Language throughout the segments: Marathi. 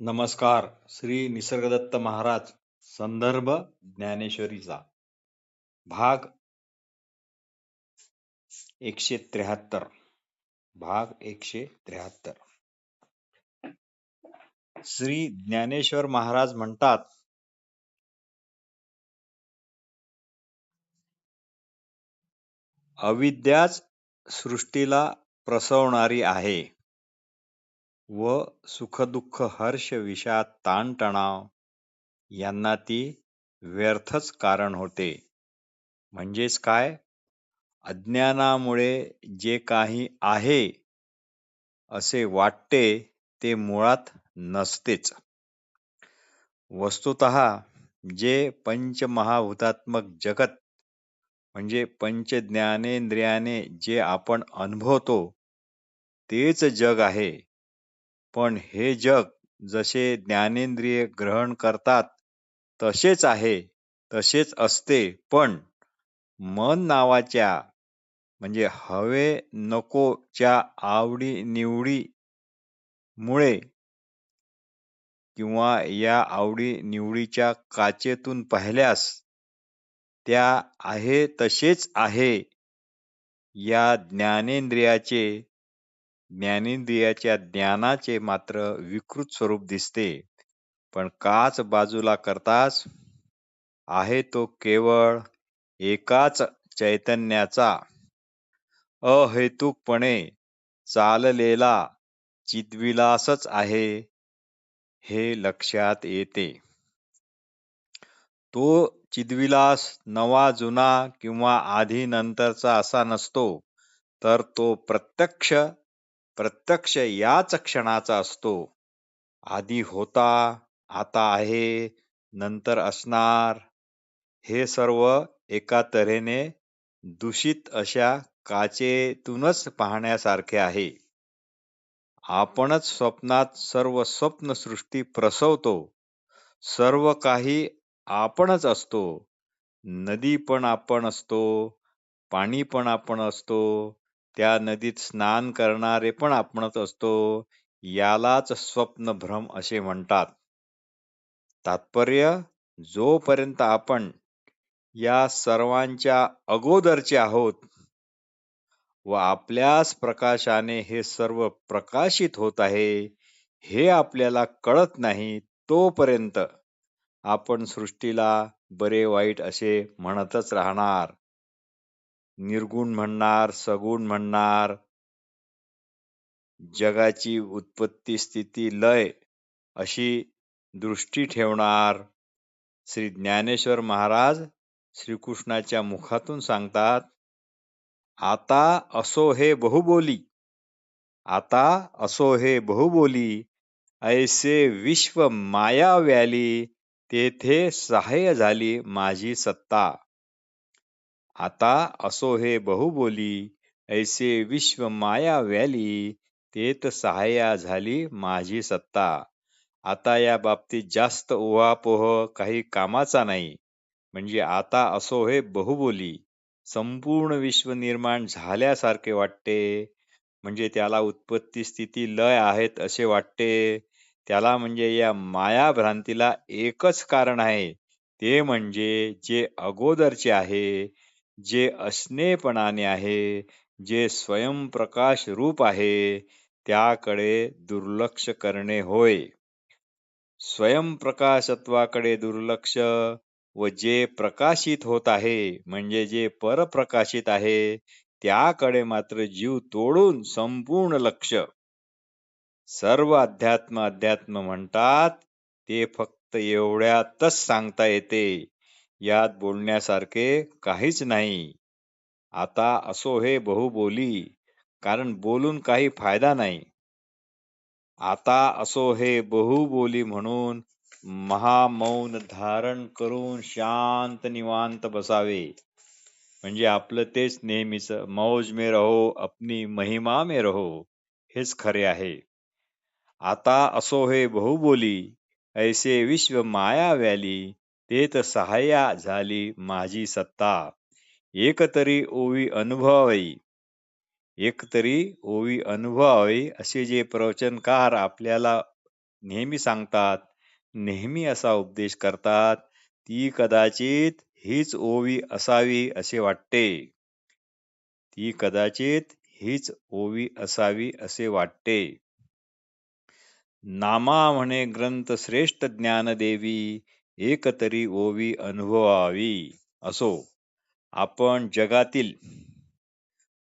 नमस्कार श्री निसर्गदत्त महाराज संदर्भ ज्ञानेश्वरीचा. भाग एकशे त्र्याहत्तर. भाग एकशे त्र्याहत्तर. श्री ज्ञानेश्वर महाराज म्हणतात अविद्याच सृष्टीला प्रसवणारी आहे. व सुखदुःख हर्ष विषाद ताणतणाव यांना ती व्यर्थच कारण होते. म्हणजेच काय? अज्ञानामुळे जे काही आहे असे वाटते ते मुळात नसतेच. वस्तुत जे पंचमहाभूतात्मक जगत म्हणजे पंच ज्ञानेंद्रियाने जे आपण अनुभवतो तेच जग आहे. पण हे जग जसे ज्ञानेंद्रिय ग्रहण करतात तसेच आहे तसेच असते पण मन नावाच्या म्हणजे हवे नकोच्या आवडी निवडी मुळे किंवा या आवडी निवडीच्या काचेतून पाहिल्यास त्या आहे तसेच आहे. या ज्ञानेंद्रियाचे ज्ञानेंद्रियाच्या ज्ञानाचे मात्र विकृत स्वरूप दिसते. पण काच बाजूला करताच आहे तो केवळ एकाच चैतन्याचा. अहेतुकपणे चाललेला चिद्विलासच आहे हे लक्षात येते. तो चिद्विलास नवा जुना किंवा आधी नंतरचा असा नसतो तर तो प्रत्यक्ष प्रत्यक्ष याच क्षणाचा असतो. आधी होता आता आहे नंतर असणार. हे सर्व एका तऱ्हेने दूषित अशा काचेतूनच पाहण्यासारखे आहे. आपणच स्वप्नात सर्व स्वप्न सृष्टी प्रसवतो. सर्व काही आपणच असतो. नदी पण आपण असतो पाणी पण आपण असतो त्या नदीत स्नान करणारे पण आपणच असतो. यालाच स्वप्न भ्रम असे म्हणतात. तात्पर्य जोपर्यंत आपण या सर्वांच्या अगोदरचे आहोत व आपल्याच प्रकाशाने हे सर्व प्रकाशित होत आहे हे आपल्याला कळत नाही तोपर्यंत आपण सृष्टीला बरे वाईट असे म्हणतच राहणार. निर्गुण म्हणणार सगुण म्हणणार. जगाची उत्पत्ती स्थिती लय अशी दृष्टी ठेवणार. श्री ज्ञानेश्वर महाराज श्रीकृष्णाच्या मुखातून सांगतात आता असो हे बहुबोली आता असो हे बहुबोली ऐसे विश्व माया व्याली तेथे सहाय्य झाली माझी सत्ता. आता असो हे बहुबोली ऐसे विश्व माया व्याली तेत सहाय्या झाली माझी सत्ता. आता या बाबतीत जास्त ओहापोह काही कामाचा नाही. म्हणजे आता असो हे बहुबोली संपूर्ण विश्व निर्माण झाल्यासारखे वाटते. म्हणजे त्याला उत्पत्ती स्थिती लय आहेत असे वाटते. त्याला म्हणजे या माया भ्रांतीला एकच कारण आहे. ते म्हणजे जे अगोदरचे आहे जे असणेपणाने आहे जे स्वयंप्रकाश रूप आहे त्याकडे दुर्लक्ष करणे होय. स्वयंप्रकाशत्वाकडे दुर्लक्ष व जे प्रकाशित होत आहे म्हणजे जे परप्रकाशित आहे त्याकडे मात्र जीव तोडून संपूर्ण लक्ष. सर्व अध्यात्म अध्यात्म म्हणतात ते फक्त एवढ्यातच सांगता येते. यात बोलण्यासारखे काहीच नाही. आता असो हे बहुबोली, कारण बोलून काही फ़ायदा नाही. आता असो हे बहुबोली म्हणून महामौन धारण करून शांत निवांत बसावे. म्हणजे आपलं तेच नेहमीच, मौज मे रहो, अपनी महिमा मे रहो, हेच खरे आहे. आता असो हे बहुबोली, ऐसे विश्व माया व्याली तेत सहाय्या झाली माझी सत्ता. एक तरी ओवी अनुभवावी. एक तरी ओवी अनुभवावी असे जे प्रवचनकार आपल्याला नेहमी सांगतात नेहमी असा उपदेश करतात ती कदाचित हीच ओवी असावी असे वाटते. ती कदाचित हीच ओवी असावी असे वाटते. नामा म्हणे ग्रंथ श्रेष्ठ ज्ञानदेवी एकतरी ओवी अनुभवावी. असो आपण जगातील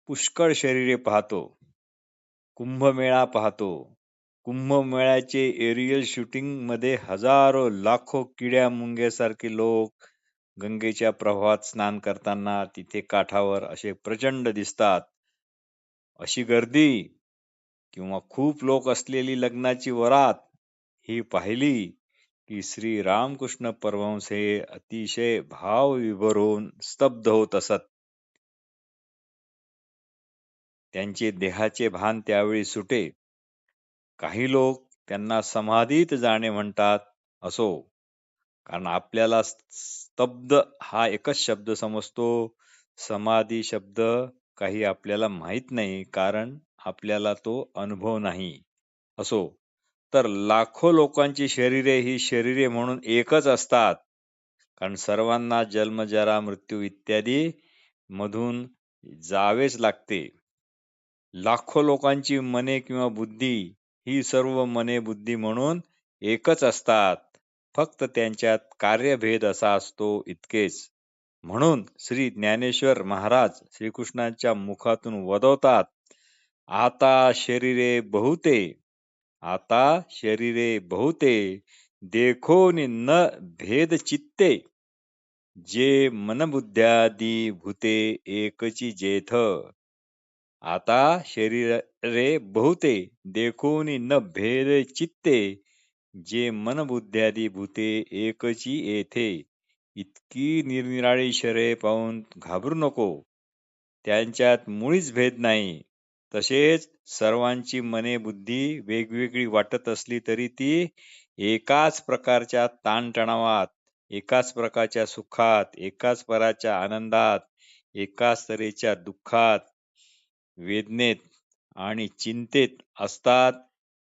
पुष्कळ शरीरे पाहतो कुंभमेळा पाहतो. कुंभमेळ्याचे एरियल शूटिंगमध्ये हजारो लाखो किड्या मुंग्यासारखे लोक गंगेच्या प्रवाहात स्नान करताना तिथे काठावर असे प्रचंड दिसतात. अशी गर्दी किंवा खूप लोक असलेली लग्नाची वरात ही पाहिली की श्री रामकृष्ण परमहंस हे अतिशय भाव विभरून स्तब्ध होत असत. त्यांचे देहाचे भान त्यावेळी सुटे. काही लोक त्यांना समाधीत जाणे म्हणतात असो कारण आपल्याला स्तब्ध हा एकच शब्द समजतो. समाधी शब्द काही आपल्याला माहीत नाही कारण आपल्याला तो अनुभव नाही. असो तर लाखो लोकांची शरीरे ही शरीरे म्हणून एकच असतात. कारण सर्वांना जन्म जरा मृत्यू इत्यादी मधून जावेच लागते. लाखो लोकांची मने किंवा बुद्धी ही सर्व मने बुद्धी म्हणून एकच असतात. फक्त त्यांच्यात कार्यभेद असा असतो इतकेच. म्हणून श्री ज्ञानेश्वर महाराज श्रीकृष्णांच्या मुखातून वदवतात आता शरीरे बहुते आता शरीरे बहुते देखो न भेद चित्ते जे मनबुद्ध्यादी भूते एकची जेथ। आता शरीरे बहुते देखून न भेद चित्ते जे मनबुद्ध्यादी भूते एकची येथे इतकी निरनिराळी शरे पाहून घाबरू नको। त्यांच्यात मुळीच भेद नाही। तसेच सर्वांची मने बुद्धी वेगवेगळी वाटत असली तरी ती एकाच प्रकारच्या ताणतणावात एकाच प्रकारच्या सुखात एकाच पराच्या आनंदात एकाच तऱ्हेच्या दुःखात वेदनेत आणि चिंतेत असतात.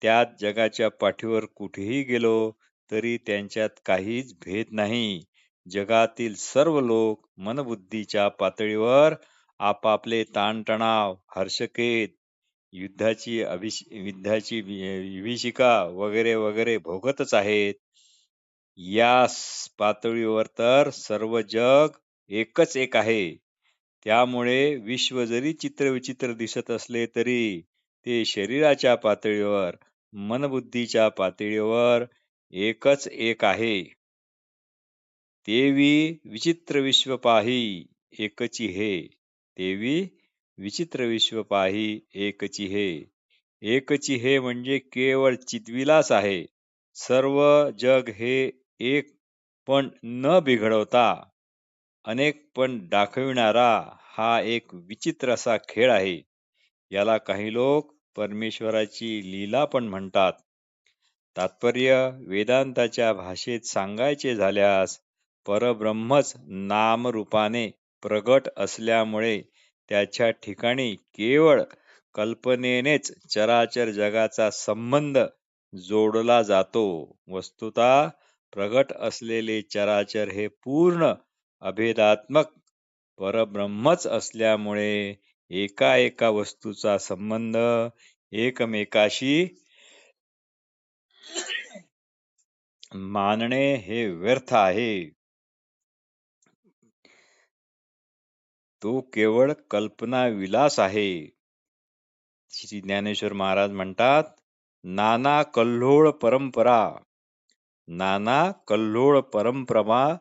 त्यात जगाच्या पाठीवर कुठेही गेलो तरी त्यांच्यात काहीच भेद नाही. जगातील सर्व लोक मनबुद्धीच्या पातळीवर आपापले ताणतणाव हर्षकेत युद्धाची अभिष युद्धाची विभीषिका वगैरे वगैरे भोगतच आहेत. या पातळीवर तर सर्व जग एकच एक आहे. त्यामुळे विश्व जरी चित्रविचित्र दिसत असले तरी ते शरीराच्या पातळीवर मनबुद्धीच्या पातळीवर एकच एक आहे. तेवी विचित्र विश्व पाही एकची हे. तेवी विचित्र विश्व पाही एकची हे. एकची हे म्हणजे केवळ चितविलास आहे. सर्व जग हे एक पण न बिघडवता अनेक पण दाखविणारा हा एक विचित्र असा खेळ आहे. याला काही लोक परमेश्वराची लीला पण म्हणतात. तात्पर्य वेदांताच्या भाषेत सांगायचे झाल्यास परब्रह्मच नामरूपाने प्रगट असल्यामुळे त्याच्या ठिकाणी केवळ कल्पनेनेच चराचर जगाचा संबंध जोडला जातो. वस्तुता प्रगट असलेले चराचर हे पूर्ण अभेदात्मक परब्रह्मच असल्यामुळे एका एका वस्तूचा संबंध एकमेकाशी मानणे हे व्यर्थ आहे. तो केवळ कल्पना विलास आहे. श्री ज्ञानेश्वर महाराज म्हणतात नाना कल्होळ परंपरा. नाना कल्होळ परंपरा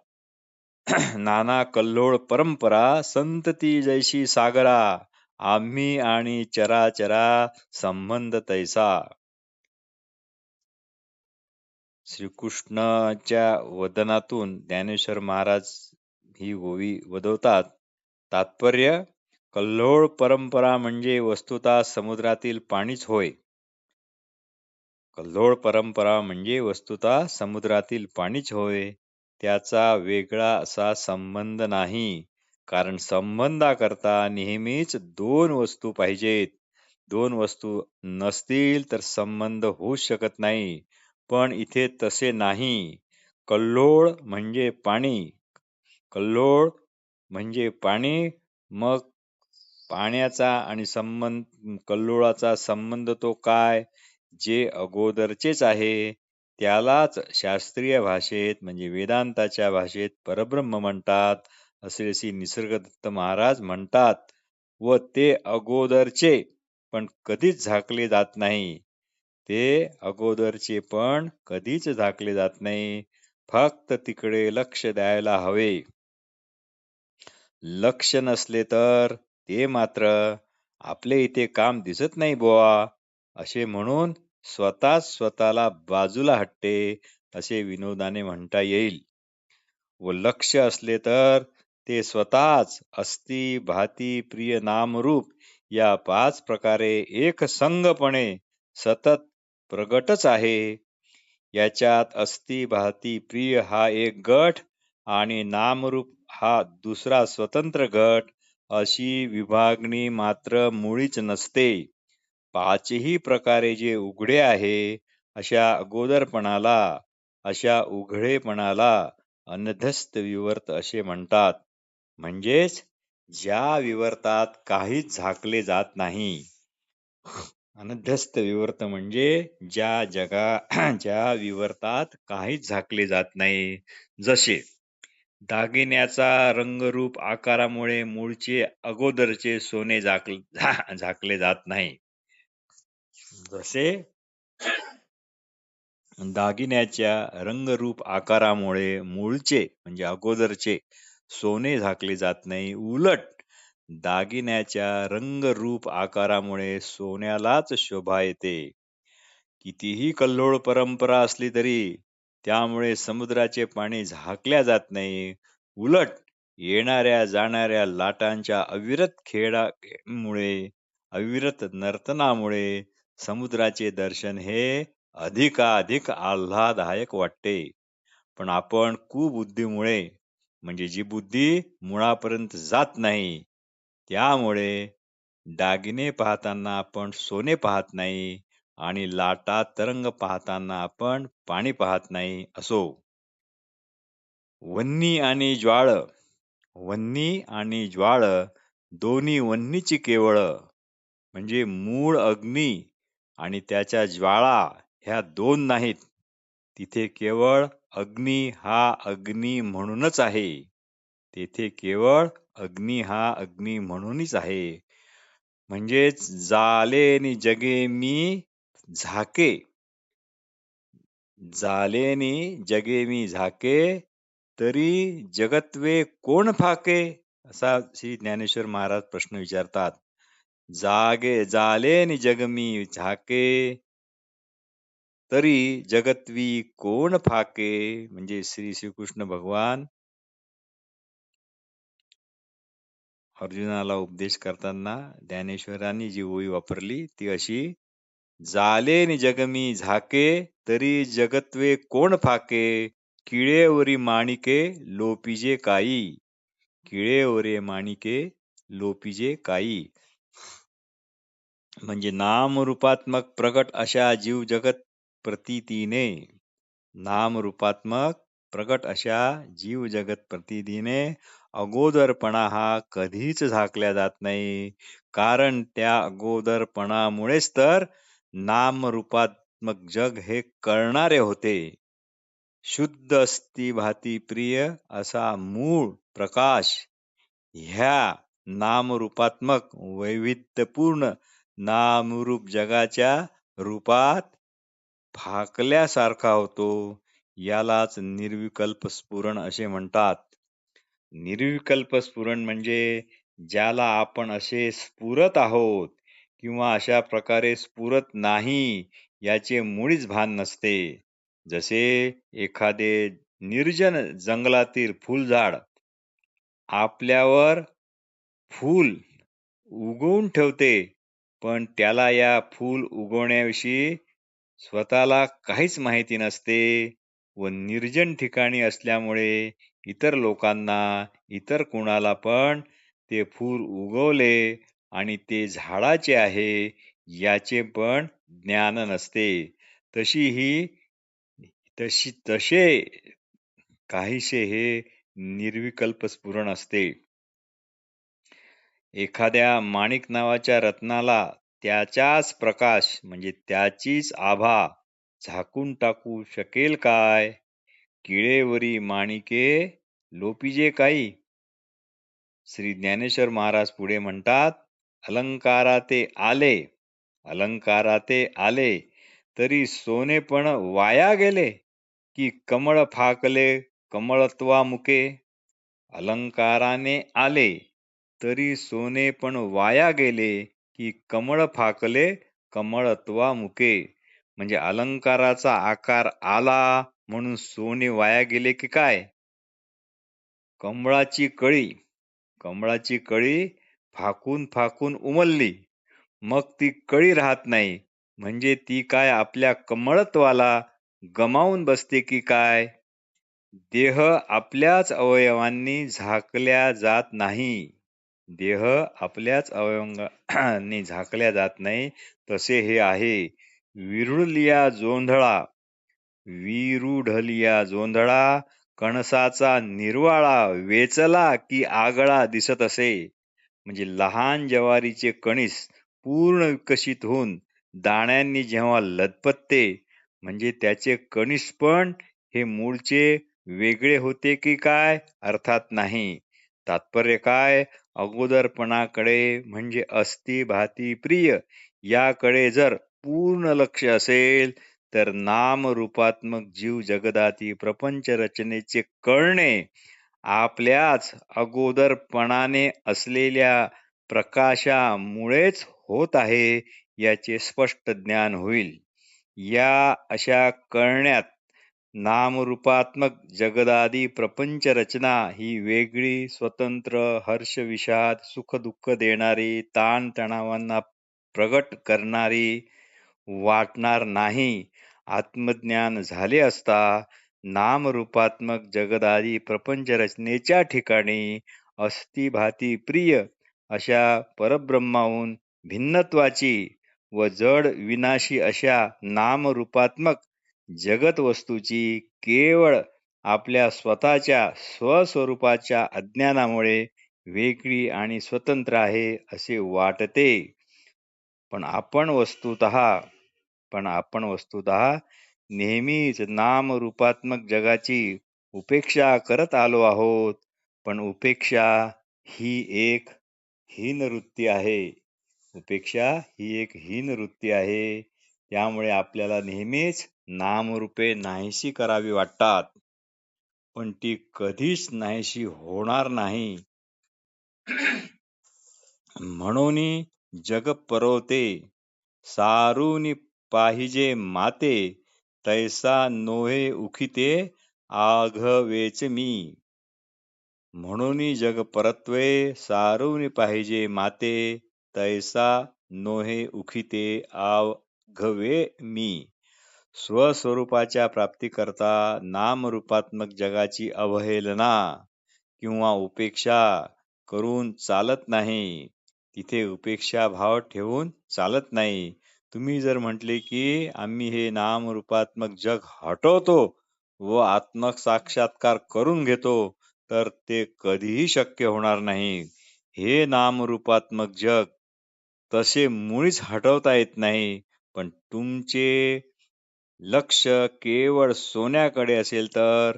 नाना कल्लोळ परंपरा संतती जैशी सागरा आम्ही आणि चराचरा संबंध तैसा. श्रीकृष्णाच्या वदनातून ज्ञानेश्वर महाराज ही गोवी वदवतात. तात्पर्य कल्होळ परंपरा म्हणजे वस्तुता समुद्रातील पाणीच होय. कल्लोळ परंपरा म्हणजे वस्तुता समुद्रातील पाणीच होय. त्याचा वेगळा असा संबंध नाही. कारण संबंधाकरता नेहमीच दोन वस्तू पाहिजेत. दोन वस्तू नसतील तर संबंध होऊ शकत नाही. पण इथे तसे नाही. कल्लोळ म्हणजे पाणी. कल्लोळ म्हणजे पाणी मग पाण्याचा आणि संबंध कल्लोळाचा संबंध तो काय? जे अगोदरचेच आहे त्यालाच शास्त्रीय भाषेत म्हणजे वेदांताच्या भाषेत परब्रह्म म्हणतात असे श्री निसर्गदत्त महाराज म्हणतात. व ते अगोदरचे पण कधीच झाकले जात नाही. ते अगोदरचे पण कधीच झाकले जात नाही. फक्त तिकडे लक्ष द्यायला हवे. लक्ष नसले तर ते मात्र आपले इथे काम दिसत नाही बुवा. असे म्हणून स्वतःच स्वतःला बाजूला हटते असे विनोदाने म्हणता येईल. व लक्ष असले तर ते स्वतःच अस्ति भाती प्रिय नामरूप या पाच प्रकारे एकसंगपणे सतत प्रगटच आहे. याच्यात अस्ति भाती प्रिय हा एक गट आणि नामरूप हा दुसरा स्वतंत्र गट अशी विभागणी मात्र मुळीच नसते. पाचही प्रकारे जे उघडे आहे अशा अगोदरपणाला अशा उघडेपणाला अनधस्त विवर्त असे म्हणतात. म्हणजेच ज्या विवर्तात काहीच झाकले जात नाही. अनध्यस्त विवर्त म्हणजे ज्या जगा ज्या विवर्तात काहीच झाकले जात नाही. जसे दागिन्याचा रंगरूप आकारामुळे मूळचे अगोदरचे सोने झाकले जात नाही. जसे दागिन्याच्या रंगरूप आकारामुळे मूळचे म्हणजे अगोदरचे सोने झाकले जात नाही उलट दागिन्याच्या रंगरूप आकारामुळे सोन्यालाच शोभा येते. कितीही कल्लोळ परंपरा असली तरी त्यामुळे समुद्राचे पाणी झाकल्या जात नाही. उलट येणाऱ्या जाणाऱ्या लाटांच्या अविरत खेळामुळे अविरत नर्तनामुळे समुद्राचे दर्शन हे अधिकाधिक आल्हाददायक वाटते. पण आपण कुबुद्धीमुळे म्हणजे जी बुद्धी मुळापर्यंत जात नाही त्यामुळे दागिने पाहताना आपण सोने पाहत नाही. आणि लाटा तरंग पाहताना आपण पाणी पाहत नाही असो. वन्नी आणि ज्वाळ वन्नी आणि ज्वाळ दोन्ही वन्नीची केवळ म्हणजे मूळ अग्नी आणि त्याच्या ज्वाळा ह्या दोन नाहीत. तिथे केवळ अग्नी हा अग्नी म्हणूनच आहे. तेथे केवळ अग्नी हा अग्नी म्हणूनच आहे. म्हणजेच जाले नि जगे मी झाके. झालेनी जगे मी झाके तरी जगत्वे कोण फाके? असा श्री ज्ञानेश्वर महाराज प्रश्न विचारतात. जागे झाले नि जग मी झाके. तरी जगत्वी कोण फाके? म्हणजे श्री श्रीकृष्ण भगवान. अर्जुनाला उपदेश करताना ज्ञानेश्वरांनी जी ओळी वापरली ती अशी जाले नि जगमी झाके तरी जगत्वे कोण फाके? किळेवरी माणिके लोपिजे काई? किळेवरे माणिके लोपिजे काई? म्हणजे नामरूपात्मक प्रकट अशा जीव जगत प्रतीतीने नामरूपात्मक प्रकट अशा जीव जगत प्रतीतीने अगोदरपणा हा कधीच झाकल्या जात नाही. कारण त्या अगोदरपणामुळेच तर नामरूपात्मक जग हे कळणारे होते. शुद्ध अस्ति भाती प्रिय असा मूळ प्रकाश ह्या नामरूपात्मक वैविध्यपूर्ण नामरूप जगाच्या रूपात फाकल्यासारखा होतो. यालाच निर्विकल्प स्फुरण असे म्हणतात. निर्विकल्प स्फुरण म्हणजे ज्याला आपण असे स्फुरत आहोत. किंवा अशा प्रकारे स्फुरत नाही याचे मुळीच भान नसते. जसे एखादे निर्जन जंगलातील फुलझाड आपल्यावर फूल उगवून ठेवते पण त्याला या फूल उगवण्याविषयी स्वतःला काहीच माहिती नसते व निर्जन ठिकाणी असल्यामुळे इतर लोकांना इतर कुणाला पण ते फूल उगवले आणि ते झाडाचे आहे याचे पण ज्ञान नसते. तशी ही तशी तसे काहीसे हे निर्विकल्प स्फुरण असते. एखाद्या माणिक नावाच्या रत्नाला त्याचाच प्रकाश म्हणजे त्याचीच आभा झाकून टाकू शकेल काय? किळेवरी माणिके लोपिजे काही? श्री ज्ञानेश्वर महाराज पुढे म्हणतात अलंकाराते आले अलंकाराते आले तरी सोने पण वाया गेले की कमळ फाकले कमळत्वा मुके अलंकाराने आले तरी सोने पण वाया गेले की कमळ फाकले कमळत्वा मुके म्हणजे अलंकाराचा आकार आला म्हणून सोने वाया गेले की काय? कमळाची कळी कमळाची कळी फाकून फाकून उमलली. मग ती कळी राहत नाही. म्हणजे ती काय आपल्या कमळत्वाला गमावून बसते की काय? देह आपल्याच अवयवांनी झाकल्या जात नाही. देह आपल्याच अवयवांनी झाकल्या जात नाही. तसे हे आहे. विरुळलिया जोंधळा. विरुढलिया जोंधळा कणसाचा निर्वाळा वेचला की आगळा दिसत असे. म्हणजे लहान ज्वारीचे कणीस पूर्ण विकसित होऊन दाण्यांनी जेव्हा लदपत्ते म्हणजे त्याचे कणीस पण हे मूळचे वेगळे होते की काय? अर्थात नाही. तात्पर्य काय? अगोदरपणाकडे म्हणजे अस्थि भाती प्रिय याकडे जर पूर्ण लक्ष असेल तर नाम रूपात्मक जीव जगदाती प्रपंच रचनेचे कळणे आपल्याच अगोदरपणाने असलेल्या प्रकाशामुळेच होत आहे याचे स्पष्ट ज्ञान होईल. या अशा कळण्यात नामरूपात्मक जगदादी प्रपंच रचना ही वेगळी स्वतंत्र हर्षविषाद सुखदुःख देणारी ताणतणावांना प्रगट करणारी वाटणार नाही. आत्मज्ञान झाले असता नामरूपात्मक जगदादी प्रपंच रचनेच्या ठिकाणी अस्थिभाती प्रिय अशा परब्रह्माहून भिन्नत्वाची व जड विनाशी अशा नामरूपात्मक जगत वस्तूची केवळ आपल्या स्वतःच्या स्वस्वरूपाच्या अज्ञानामुळे वेगळी आणि स्वतंत्र आहे असे वाटते. पण आपण वस्तुत पण आपण वस्तुत नेहमीच नामरूपात्मक जगाची उपेक्षा करत आलो आहोत. पण उपेक्षा ही एक हीन वृत्ती आहे. उपेक्षा ही एक हीन वृत्ती आहे. त्यामुळे आपल्याला नेहमीच नामरूपे नाहीशी करावी वाटतात. पण ती कधीच नाहीशी होणार नाही. म्हणून जग परवते. सारून पाहिजे माते. तैसा नोहे उखिते आघवेच मी. म्हणून जग परत्वे सारून पाहिजे माते तैसा नोहे उखिते आघवे मी. स्वस्वरूपाच्या प्राप्तीकरता नामरूपात्मक जगाची अवहेलना किंवा उपेक्षा करून चालत नाही. तिथे उपेक्षा भाव ठेवून चालत नाही. तुम्ही जर म्हटले की आम्ही हे नामरूपात्मक जग हटवतो व आत्मक साक्षात्कार करून घेतो तर ते कधीही शक्य होणार नाही. हे नामरूपात्मक जग तसे मुळीच हटवता येत नाही पण तुमचे लक्ष केवळ सोन्याकडे असेल तर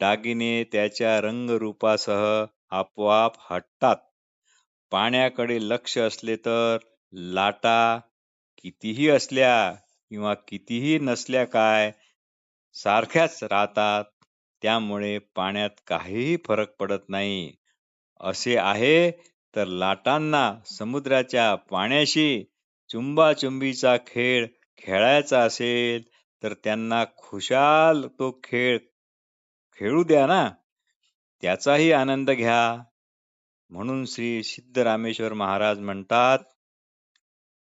दागिने त्याच्या रंगरूपासह आपोआप हटतात. पाण्याकडे लक्ष असले तर लाटा कितीही असल्या किंवा कितीही नसल्या काय सारख्याच राहतात. त्यामुळे पाण्यात काहीही फरक पडत नाही. असे आहे तर लाटांना समुद्राच्या पाण्याशी चुंबाचुंबीचा खेळ खेळायचा असेल तर त्यांना खुशाल तो खेळ खेळू द्या ना. त्याचाही आनंद घ्या. म्हणून श्री सिद्धरामेश्वर महाराज म्हणतात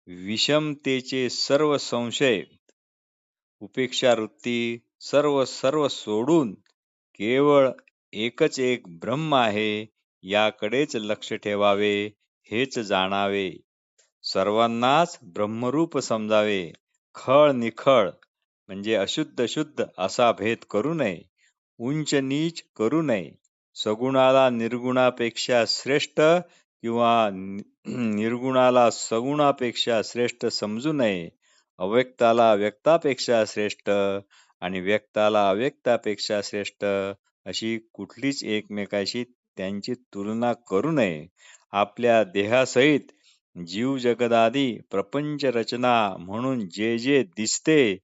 विषमतेचे सर्व संशय उपेक्षा वृत्ती सर्व सर्व सोडून केवळ एकच एक ब्रह्म आहे याकडेच लक्ष ठेवावे हेच जाणावे. सर्वांनाच ब्रह्मरूप समजावे. खळ निखळ म्हणजे अशुद्ध शुद्ध असा भेद करू नये. उंच नीच करू नये. सगुणाला निर्गुणापेक्षा श्रेष्ठ किंवा निर्गुणाला सगुणापेक्षा श्रेष्ठ समजू नये अव्यक्ताला व्यक्तापेक्षा श्रेष्ठ आणि व्यक्ताला अव्यक्तापेक्षा श्रेष्ठ अशी कुठलीच एकमेकाशी त्यांची तुलना करू नये. आपल्या देहासहित जीव जगदादी प्रपंच रचना म्हणून जे जे दिसते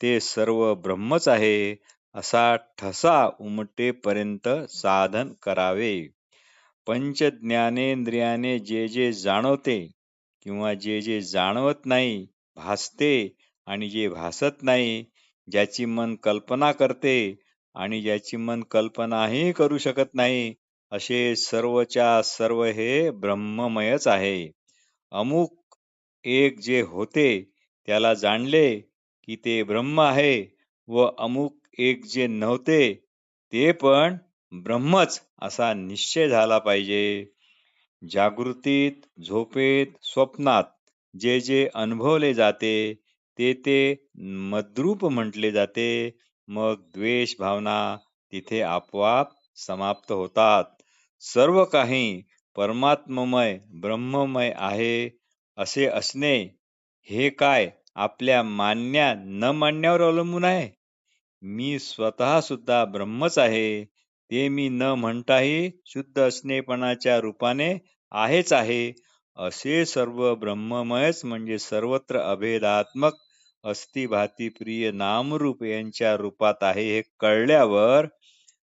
ते सर्व ब्रह्मच आहे असा ठसा उमटेपर्यंत साधन करावे. पंच ज्ञानेंद्रियाने जे जे जाणवते किंवा जे जे जाणवत नाही भासते आणि जे भासत नाही ज्याची मन कल्पना करते आणि ज्याची मन कल्पनाही करू शकत नाही असे सर्वच्या सर्व हे ब्रह्ममयच आहे. अमुक एक जे होते त्याला जाणले की ते ब्रह्म आहे व अमुक एक जे नव्हते ते पण ब्रह्मच असा निश्चय झाला पाहिजे. जागृतीत झोपेत स्वप्नात जे जे अनुभवले जाते ते ते मद्रूप म्हटले जाते. मग द्वेष भावना तिथे आपोआप समाप्त होतात. सर्व काही परमात्ममय ब्रह्ममय आहे असे असणे हे काय आपल्या मान्या न मानण्यावर अवलंबून आहे? मी स्वतः सुद्धा ब्रह्मच आहे. ते मी न म्हणताही शुद्ध असणेपणाच्या रूपाने आहेच आहे. असे सर्व ब्रह्ममयच म्हणजे सर्वत्र अभेदात्मक अस्थिभाती प्रिय नामरूप यांच्या रूपात आहे हे कळल्यावर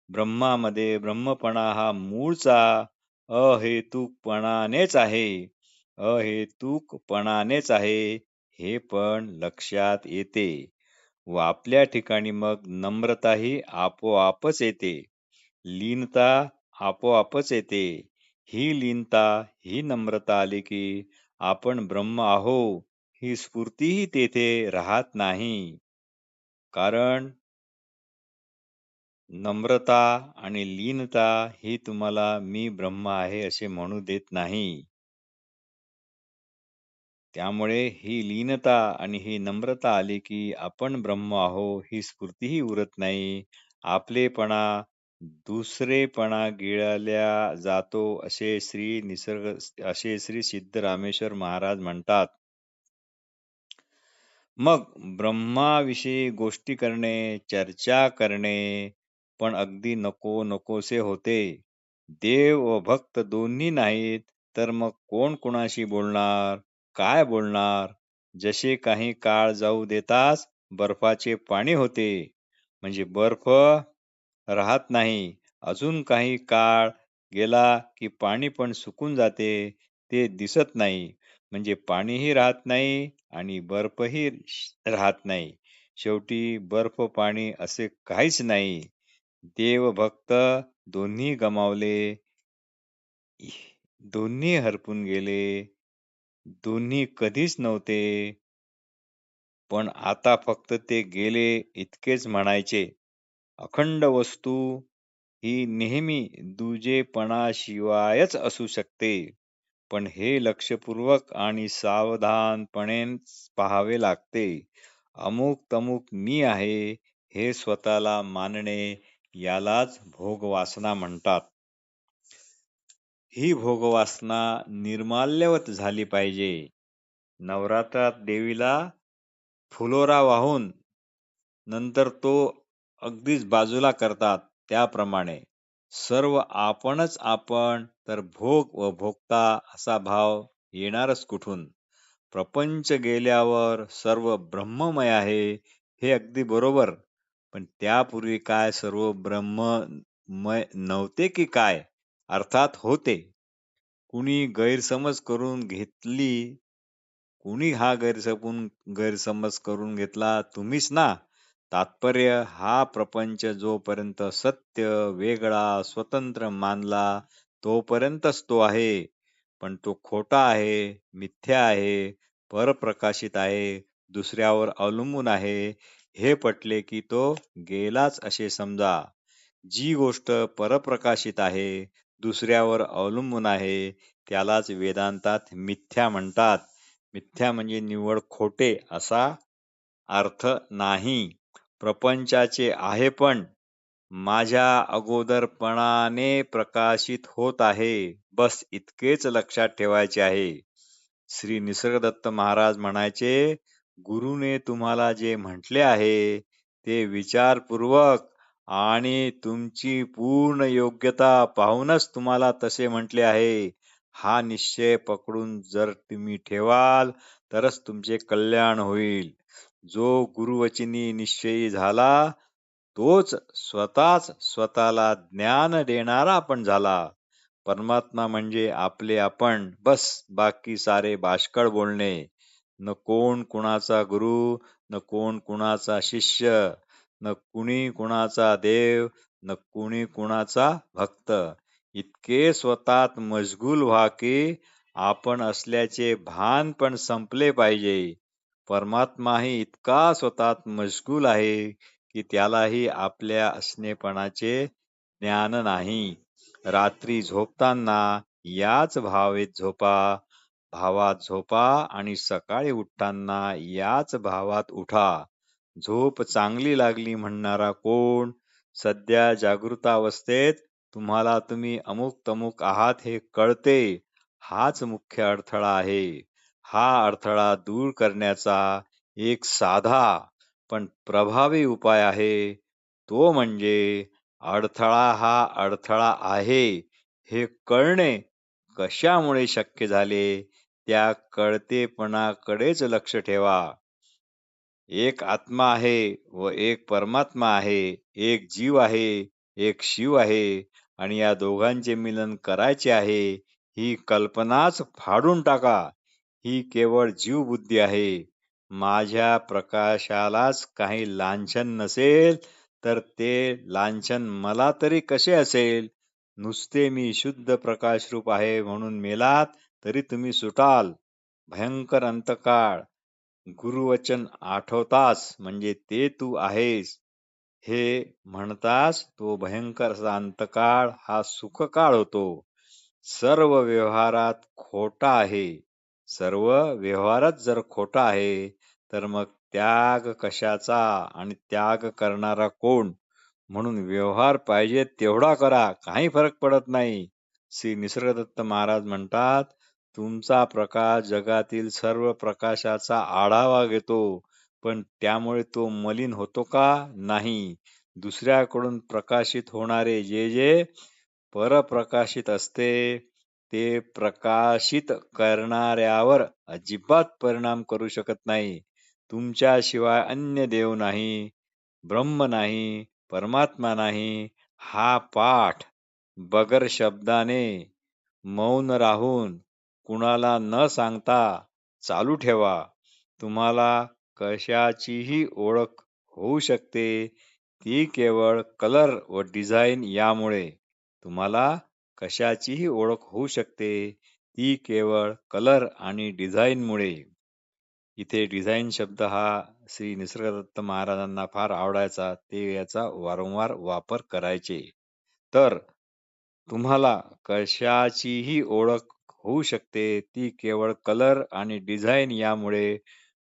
ब्रह्मामध्ये ब्रह्मपणा हा मूळचा अहेतुकपणानेच आहे. अहेतुकपणानेच आहे हे पण लक्षात येते. व आपल्या ठिकाणी मग नम्रताही आपोआपच येते. लीनता आपोआपच येते. ही लीनता ही नम्रता आली की आपण ब्रह्म आहो ही स्फूर्तीही तेथे राहत नाही. कारण नम्रता आणि लीनता ही तुम्हाला मी ब्रह्म आहे असे म्हणू देत नाही. त्यामुळे ही लीनता आणि ही नम्रता आली की आपण ब्रह्म आहो ही स्फूर्तीही उरत नाही. आपलेपणा दुसरेपणा गिळल्या जातो असे श्री निसर्ग असे श्री सिद्ध रामेश्वर महाराज म्हणतात. मग ब्रह्माविषयी गोष्टी करणे चर्चा करणे पण अगदी नको नकोसे होते. देव व भक्त दोन्ही नाहीत तर मग कोण कोणाशी बोलणार? काय बोलणार? जसे काही काळ जाऊ देताच बर्फाचे पाणी होते. म्हणजे बर्फ राहत नाही. अजून काही काळ गेला की पाणी पण सुकून जाते ते दिसत नाही. म्हणजे पाणीही राहत नाही आणि बर्फही राहत नाही. शेवटी बर्फ पाणी असे काहीच नाही. देवभक्त दोन्ही गमावले. दोन्ही हरपून गेले. दोन्ही कधीच नव्हते. पण आता फक्त ते गेले इतकेच म्हणायचे. अखंड वस्तू ही नेहमी दुजेपणाशिवायच असू शकते. पण हे लक्षपूर्वक आणि सावधानपणे पाहावे लागते. अमुक तमुक मी आहे हे स्वतःला मानणे यालाच भोगवासना म्हणतात. ही भोगवासना निर्माल्यवत झाली पाहिजे. नवरात्रात देवीला फुलोरा वाहून नंतर तो अगदीच बाजूला करतात त्याप्रमाणे. सर्व आपणच आपण तर भोग व भोगता असा भाव येणारच कुठून? प्रपंच गेल्यावर सर्व ब्रह्ममय आहे हे अगदी बरोबर. पण त्यापूर्वी काय सर्व ब्रह्ममय नव्हते की काय? अर्थात होते. कुणी गैरसमज करून घेतली कुणी हा गैरसपून गैरसमज करून घेतला तुम्हीच ना. तात्पर्य हा प्रपंच जोपर्यंत सत्य वेगळा स्वतंत्र मानला तोपर्यंतच तो आहे. पण तो खोटा आहे मिथ्या आहे परप्रकाशित आहे दुसऱ्यावर अवलंबून आहे. हे पटले की तो गेलाच असे समजा. जी गोष्ट परप्रकाशित आहे दुसऱ्यावर अवलंबून आहे त्यालाच वेदांतात मिथ्या म्हणतात. मिथ्या म्हणजे निव्वळ खोटे असा अर्थ नाही. प्रपंचाचे आहे पण माझ्या अगोदरपणाने प्रकाशित होत आहे. बस इतकेच लक्षात ठेवायचे आहे. श्री निसर्गदत्त महाराज म्हणायचे गुरुने तुम्हाला जे म्हटले आहे ते विचारपूर्वक आणि तुमची पूर्ण योग्यता पाहूनच तुम्हाला तसे म्हटले आहे. हा निश्चय पकडून जर तुम्ही ठेवाल तरच तुमचे कल्याण होईल. जो गुरुवचनी निश्चयी झाला तोच स्वतःच स्वतःला ज्ञान देणारा पण झाला. परमात्मा म्हणजे आपले आपण बस बाकी सारे बाष्कळ बोलणे. न कोण कुणाचा गुरु न कोण कुणाचा शिष्य न कुणी कुणाचा देव न कुणी कुणाचा भक्त. इतके स्वतःत मशगूल व्हा की आपण असल्याचे भान पण संपले पाहिजे. परमात्माही इतका स्वतःत मशगूल आहे की त्यालाही आपल्या असणेपणाचे ज्ञान नाही. रात्री झोपताना याच भावेत झोपा भावात झोपा आणि सकाळी उठताना याच भावात उठा. झोप चांगली लागली म्हणणारा कोण? सध्या जागृतावस्थेत तुम्हाला तुम्ही अमुक तमुक आहात हे कळते. हाच मुख्य अडथळा आहे. हा अडथळा दूर करण्याचा एक साधा पण प्रभावी उपाय आहे. तो म्हणजे अडथळा हा अडथळा आहे हे कळणे. कशामुळे शक्य झाले त्या कळतेपणाकडेच लक्ष ठेवा. एक आत्मा आहे व एक परमात्मा आहे. एक जीव आहे एक शिव आहे आणि या दोघांचे मिलन करायचे आहे ही कल्पनाच फाडून टाका. ही केवळ जीवबुद्धी आहे. माझ्या प्रकाशालाच काही लांछन नसेल तर ते लांछन मला तरी कसे असेल? नुसते मी शुद्ध प्रकाशरूप आहे म्हणून मेलात तरी तुम्ही सुटाल. भयंकर अंतकाळ. गुरुवचन आठवतास म्हणजे ते तू आहेस. हे म्हणतास तो भयंकर असा अंतकाळ हा सुखकाळ होतो. सर्व व्यवहारात खोटा आहे. सर्व व्यवहारच जर खोटा आहे तर मग त्याग कशाचा आणि त्याग करणारा कोण? म्हणून व्यवहार पाहिजे तेवढा करा काही फरक पडत नाही. श्री निसर्गदत्त महाराज म्हणतात तुमचा प्रकाश जगातील सर्व प्रकाशाचा आढावा घेतो पण त्यामुळे तो मलिन होतो का? नाही. दुसऱ्याकडून प्रकाशित होणारे जे जे परप्रकाशित असते ते प्रकाशित करणाऱ्यावर अजिबात परिणाम करू शकत नाही. तुमच्याशिवाय अन्य देव नाही ब्रह्म नाही परमात्मा नाही हा पाठ बगर शब्दाने मौन राहून कुणाला न सांगता चालू ठेवा. तुम्हाला कशाचीही ओळख होऊ शकते. ती केवळ कलर व डिझाईन यामुळे तुम्हाला कशाचीही ओळख होऊ शकते ती केवळ कलर आणि डिझाईनमुळे. इथे डिझाईन शब्द हा श्री निसर्गदत्त महाराजांना फार आवडायचा ते याचा वारंवार वापर करायचे. तर तुम्हाला कशाचीही ओळख होऊ शकते ती केवळ कलर आणि डिझाईन यामुळे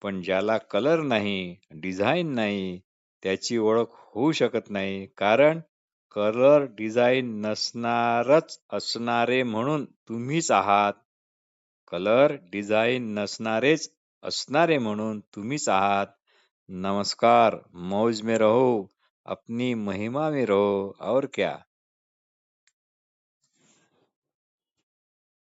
पण ज्याला कलर नाही डिझाईन नाही त्याची ओळख होऊ शकत नाही कारण कलर डिझाईन नसणारच असणारे म्हणून तुम्हीच आहात. कलर डिझाईन नसणारेच असणारे म्हणून तुम्हीच आहात. नमस्कार मौज में रहो अपनी महिमा में रहो और क्या?